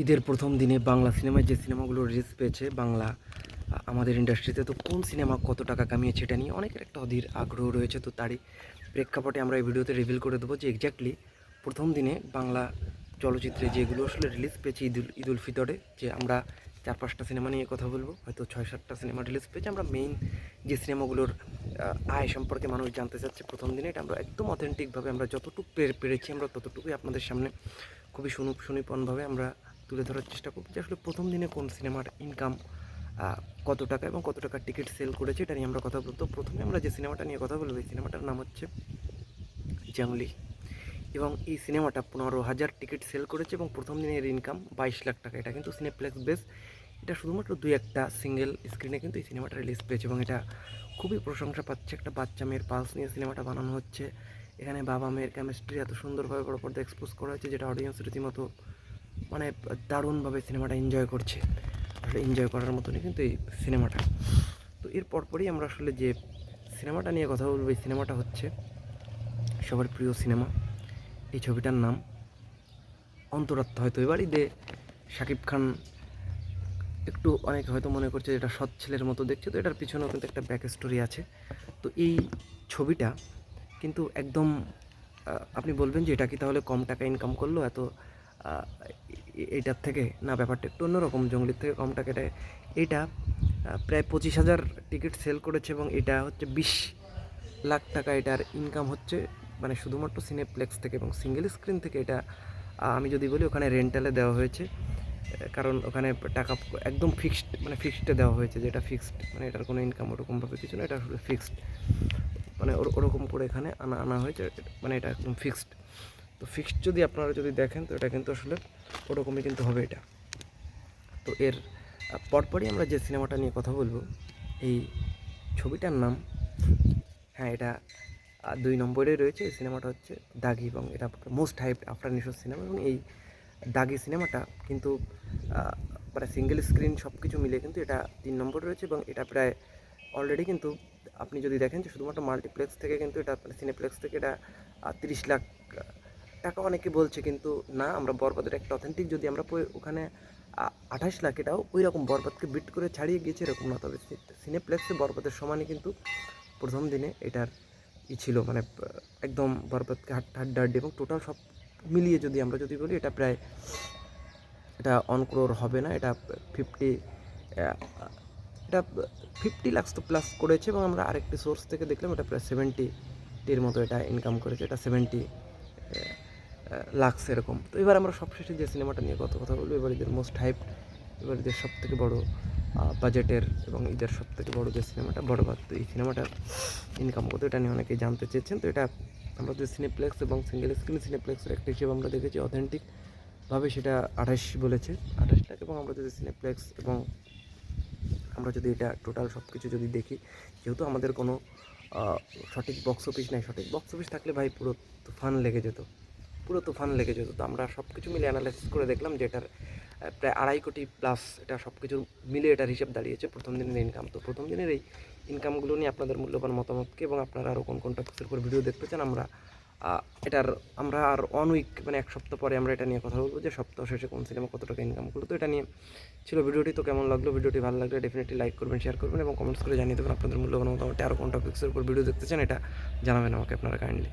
ঈদের প্রথম দিনে বাংলা সিনেমায় যে সিনেমাগুলো রিলিজ পেয়েছে, বাংলা, আমাদের ইন্ডাস্ট্রিতে তো কোন সিনেমা কত টাকা কামিয়েছে এটা নিয়ে অনেকের একটা অধীর আগ্রহ রয়েছে। তো তারই প্রেক্ষাপটে আমরা এই ভিডিওতে রিভিল করে দেবো যে এক্স্যাক্টলি প্রথম দিনে বাংলা চলচ্চিত্রে যেগুলো আসলে রিলিজ পেয়েছে ঈদুল ঈদুল ফিতরে, যে আমরা চার, পাঁচটা সিনেমা নিয়ে কথা বলব, হয়তো ছয়, সাতটা সিনেমা রিলিজ পেয়েছে, আমরা মেইন যে সিনেমাগুলোর আয় সম্পর্কে মানুষ জানতে চাচ্ছে প্রথম দিনে, এটা আমরা একদম অথেন্টিকভাবে আমরা যতটুকু পেরে- পেরেছি আমরা ততটুকুই আপনাদের সামনে খুবই সুনুপ, সুনিপনভাবে আমরা তুলে ধরার চেষ্টা করব যে আসলে প্রথম দিনে কোন সিনেমার ইনকাম কত টাকা এবং কত টাকা টিকিট সেল করেছে এটা নিয়ে আমরা কথা বলতো প্রথমে আমরা যে সিনেমাটা নিয়ে কথা বলব, এই সিনেমাটার নাম হচ্ছে জাংলি। এবং এই সিনেমাটা পনেরো হাজার টিকিট সেল করেছে এবং প্রথম দিনের ইনকাম বাইশ লাখ টাকা। এটা কিন্তু সিনেপ্লেক্স বেস এটা শুধুমাত্র দুই একটা সিঙ্গেল স্ক্রিনে কিন্তু এই সিনেমাটা রিলিজ পেয়েছে এবং এটা খুবই প্রশংসা পাচ্ছে একটা বাচ্চা মেয়ের পালস নিয়ে সিনেমাটা বানানো হচ্ছে। এখানে বাবা মেয়ের কেমিস্ট্রি এত সুন্দরভাবে বড় পর্দা এক্সপোজ করা হয়েছে, যেটা অডিয়েন্স রীতিমতো মানে দারুণভাবে সিনেমাটা এনজয় করছে। আসলে এনজয় করার মতনই কিন্তু এই সিনেমাটা। তো এর পরপরই আমরা আসলে যে সিনেমাটা নিয়ে কথা বলব, এই সিনেমাটা হচ্ছে সবার প্রিয় সিনেমা। এই ছবিটার নাম অন্তরাত্মা। হয়তো এবার ঈদে শাকিব খান একটু অনেক হয়তো মনে করছে এটা সৎ ছেলের মতো দেখছে, তো এটার পিছনেও কিন্তু একটা ব্যাক স্টোরি আছে। তো এই ছবিটা কিন্তু একদম আপনি বলবেন যে এটা কি তাহলে কম টাকা ইনকাম করল? এত এইটার থেকে, না, ব্যাপারটা একটু অন্যরকম, জঙ্গলির থেকে কম টাকা এটা প্রায় পঁচিশ হাজার টিকিট সেল করেছে এবং এটা হচ্ছে বিশ লাখ টাকা এটার ইনকাম হচ্ছে মানে শুধুমাত্র সিনেপ্লেক্স থেকে এবং সিঙ্গেল স্ক্রিন থেকে এটা আমি যদি বলি ওখানে রেন্টালে দেওয়া হয়েছে কারণ ওখানে টাকা একদম ফিক্সড মানে ফিক্সডে দেওয়া হয়েছে, যেটা ফিক্সড মানে এটার কোনো ইনকাম ওরকমভাবে কিছু না, এটা ফিক্সড মানে ওর- ওরকম করে এখানে আনা আনা হয়েছে মানে এটা একদম ফিক্সড তো ফিক্সড যদি আপনারা যদি দেখেন, তো এটা কিন্তু আসলে ওরকমই কিন্তু হবে এটা। তো এর পরপরই আমরা যে সিনেমাটা নিয়ে কথা বলব, এই ছবিটার নাম হ্যাঁ এটা দুই নম্বরে রয়েছে। এই সিনেমাটা হচ্ছে দাগি এবং এটা মোস্ট হাইপ আফটার নিশোর সিনেমা এবং এই দাগি সিনেমাটা কিন্তু মানে সিঙ্গেল স্ক্রিন সব কিছু মিলে কিন্তু এটা তিন নম্বরে রয়েছে এবং এটা প্রায় অলরেডি কিন্তু আপনি যদি দেখেন যে শুধুমাত্র মাল্টিপ্লেক্স থেকে কিন্তু এটা মানে সিনেপ্লেক্স থেকে এটা তিরিশ লাখ টাকা অনেকে বলছে, কিন্তু না, আমরা বরবাদের একটা অথেন্টিক যদি আমরা ওখানে আঠাশ লাখ এটাও ওই রকম বরবাদকে বিট করে ছাড়িয়ে গিয়েছে, এরকম না। তবে সিনেপ্লেক্সে বরবাদের সমানই কিন্তু প্রথম দিনে এটার ই ছিল মানে একদম বরবাদকে হাট হাড্ডাহাড্ডি এবং টোটাল সব মিলিয়ে যদি আমরা যদি বলি, এটা প্রায়, এটা অন ক্রোর হবে না, এটা ফিফটি এটা ফিফটি লাক্স তো প্লাস করেছে এবং আমরা আরেকটি সোর্স থেকে দেখলাম এটা প্রায় সেভেন্টির মতো এটা ইনকাম করেছে, এটা সেভেন্টি লাক্স এরকম। তো এবার আমরা সবশেষে যে সিনেমাটা নিয়ে কত কথা বলব, এবার এদের মোস্ট হাইপ এবার এদের সব থেকে বড়ো বাজেটের এবং ঈদের সব থেকে বড়ো যে সিনেমাটা বড়বাদ তো এই সিনেমাটার ইনকাম কত এটা নিয়ে অনেকেই জানতে চেয়েছেন। তো এটা আমরা যে সিনেপ্লেক্স এবং সিঙ্গেল স্ক্রিন সিনেপ্লেক্সের একটা হিসেবে আমরা দেখেছি অথেন্টিক ভাবে সেটা আঠাশ বলেছে, আঠাশ লাখ। এবং আমরা যদি সিনেপ্লেক্স এবং আমরা যদি এটা টোটাল সব কিছু যদি দেখি, যেহেতু আমাদের কোনো সঠিক বক্স অফিস নাই, সঠিক বক্স অফিস থাকলে ভাই পুরো তুফান লেগে যেত। পুরো তুফান লেগে যেত তো আমরা সব কিছু মিলে অ্যানালাইসিস করে দেখলাম যে এটার প্রায় আড়াই কোটি প্লাস এটা সব কিছু মিলে এটার হিসেব দাঁড়িয়েছে প্রথম দিনের ইনকাম তো প্রথম দিনের এই ইনকামগুলো নিয়ে আপনাদের মূল্যবান মতামতকে এবং আপনারা আরও কোন কোন টপিক্সের উপর ভিডিও দেখতে চান, আমরা এটার, আমরা আর ওয়ান উইক মানে এক সপ্তাহ পরে আমরা এটা নিয়ে কথা বলব যে সপ্তাহ শেষে কোন সিনেমা কত টাকা ইনকাম করল। তো এটা নিয়ে ছিল ভিডিওটি, তো কেমন লাগল? ভিডিওটি ভালো লাগলে ডেফিনেটলি লাইক করবেন শেয়ার করবেন এবং কমেন্টস করে জানিয়ে দেবেন আপনাদের মূল্যবান মতামত আরও কোন টপিক্সের উপর ভিডিও দেখতে চান, এটা জানাবেন আমাকে আপনারা কাইন্ডলি